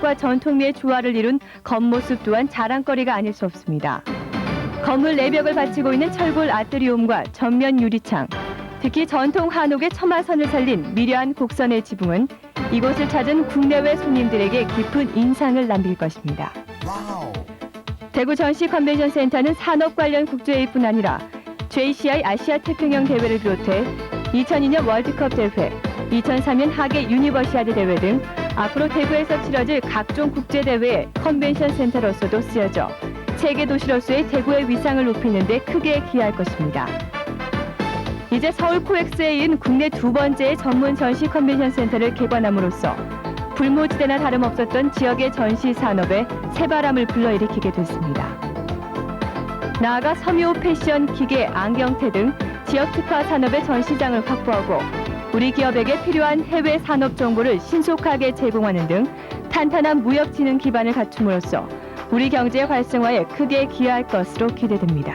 과 전통미의 조화를 이룬 겉모습 또한 자랑거리가 아닐 수 없습니다. 건물 내벽을 바치고 있는 철골 아트리움과 전면 유리창, 특히 전통 한옥의 처마선을 살린 미려한 곡선의 지붕은 이곳을 찾은 국내외 손님들에게 깊은 인상을 남길 것입니다. 대구 전시 컨벤션 센터는 산업 관련 국제회의뿐 아니라 JCI 아시아 태평양 대회를 비롯해 2002년 월드컵 대회, 2003년 하계 유니버시아드 대회 등 앞으로 대구에서 치러질 각종 국제 대회의 컨벤션 센터로서도 쓰여져 세계 도시로서의 대구의 위상을 높이는 데 크게 기여할 것입니다. 이제 서울 코엑스에 이은 국내 두 번째의 전문 전시 컨벤션 센터를 개관함으로써 불모지대나 다름없었던 지역의 전시 산업에 새바람을 불러일으키게 됐습니다. 나아가 섬유 패션, 기계, 안경테 등 지역 특화 산업의 전시장을 확보하고 우리 기업에게 필요한 해외 산업 정보를 신속하게 제공하는 등 탄탄한 무역 진흥 기반을 갖춤으로써 우리 경제 활성화에 크게 기여할 것으로 기대됩니다.